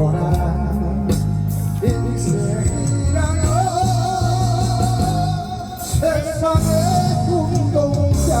떠나는 인생이라는 세상의 운동장에서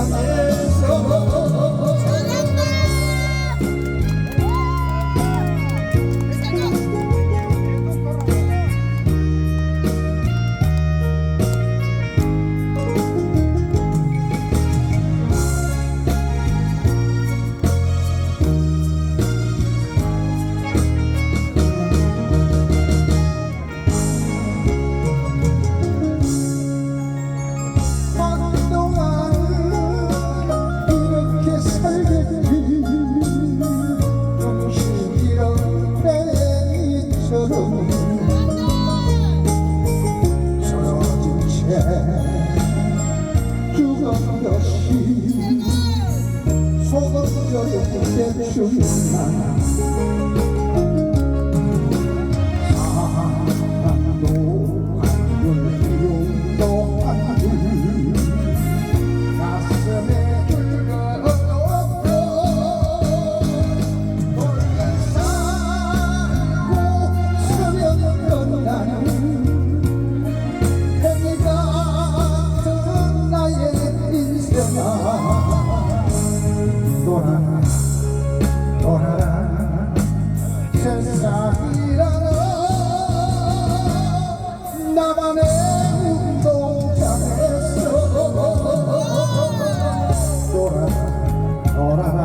쓰러진 채 죽어가시 소금 절여 대충 나사 돌아라 돌아라 세상이라는 나만의 운동장에서 돌아라 돌아라.